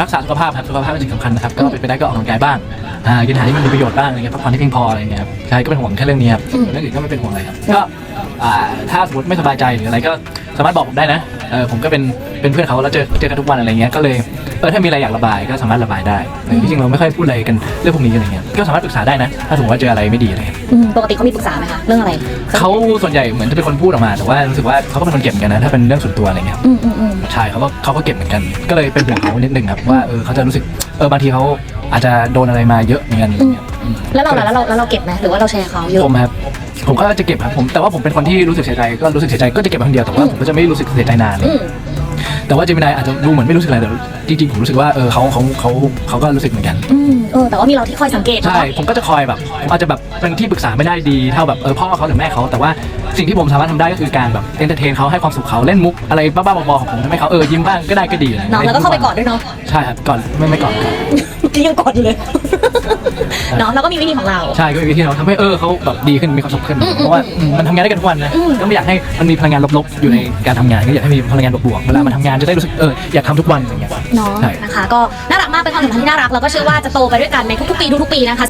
รักษาสุขภาพครับสุขภาพเป็นสิ่งสำคัญนะครับก็เป็นไปได้ก็ออกกำลังกายบ้างอ่ากินอาหารที่มันมีประโยชน์บ้างอะไรเงี้ยพักผ่อนที่เพียงพออะไรเงี้ยครับใช่ก็เป็นห่วงแค่เรื่องนี้ครับเรื่องอื่นก็ไม่เป็นห่วงอะไรครับก็อ่าถ้าสมมติไม่สบายใจหรืออะไรก็สามารถบอกผมได้นะเออผมก็เป็นเป็นเพื่อนเขาแล้วเจอเจอกันทุกวันอะไรเงี้ยก็เลย เออถ้ามีอะไรอยากระบายก็สามารถระบายได้แต่ที่จริงเราไม่ค่อยพูดอะไรกันเรื่องพวกนี้อะไรเงี้ยก็สามารถปรึกษาได้นะ ถ้าสมมติว่าเจออะไรไม่ดีอะไรเงี้ยอืมปกติเขามีปรึกษาไหมคะเรื่องอะไรเขาส่วนใหญ่เหมือนจะเป็นคนพูดออกมาแต่ว่ารู้สึกว่าเขาก็เป็นคนเก็บเหมือนกันนะถ้าเป็นเรื่องส่วนตัวอะไรเงี้ยอืมอืมอืมใช่เขาก็เขาก็เก็บเหมือนกัน ก็เลยเป็นห่วงเขานิดนึงครับว่าเออเขาจะรู้สึกเออบางทีเขาอาจจะโดนอะไรมาเยอะเหมือนกันอะไรเงี้ยอืม แล้วเราล่ะแล้วเราแล้วเราเก็บไหมหรือว่าเราแชร์เขาเยอะ ผมครับผมก็จะเก็บครับผมแต่ว่าผมเป็นคนที่รู้สึกเสียใจก็รู้สึกเสียใจก็จะเก็บไว้คนเดียวแต่ว่าผมก็จะไม่รู้สึกเสียใจนานเลยอืม แต่ว่าเจมินายอาจจะดูเหมือนไม่รู้สึกอะไรแต่จริงๆผมรู้สึกว่าเออเขาเขาเขาเขาก็รู้สึกเหมือนกัน อืมเออแต่ว่ามีเราที่คอยสังเกตใช่ผมก็จะคอยแบบผมอาจจะแบบเป็นที่ปรึกษาไม่ได้ดีเท่าแบบเออพ่อเขาหรือแม่เขาแต่ว่าสิ่งที่ผมสามารถทำได้ก็คือการแบบเอนเตอร์เทนเขาให้ความสุขเขาเล่นมุกอะไรบ้าๆบอๆของผมทำให้เขาเออยิ้มบ้างก็ได้ก็ดีอะไรเนาะแล้วก็เข้าไปกอดด้วยเนาะ ใช่ครับก่อนไม่ไม่ก่อนครับเมื่อกี้ยังกอดอยู่เลย เนาะแล้วก็มีวิธีของเรา ใช่ก็เป็นวิธีเราทำให้เออเขาแบบดีขึ้นมีความสุขขึ้น อืมเพราะว่าอืมมันทำงานได้กันทุกวันนะอืม ก็ไม่อยากให้มันมีพลังงานลบๆอยู่ในการทำงานก็อยากให้มีพลังงานบวกๆเวลามันทำงานจะได้รู้สึกเอออยากทำทุกวันอย่างเงี้ย เนาะใช่ นะคะ ก็น่ารักมากเป็นความสัมพันธ์ที่น่ารักแล้วก็เชื่อว่าจะโตไปด้วยกันในทุกๆปีทุกๆปีนะคะ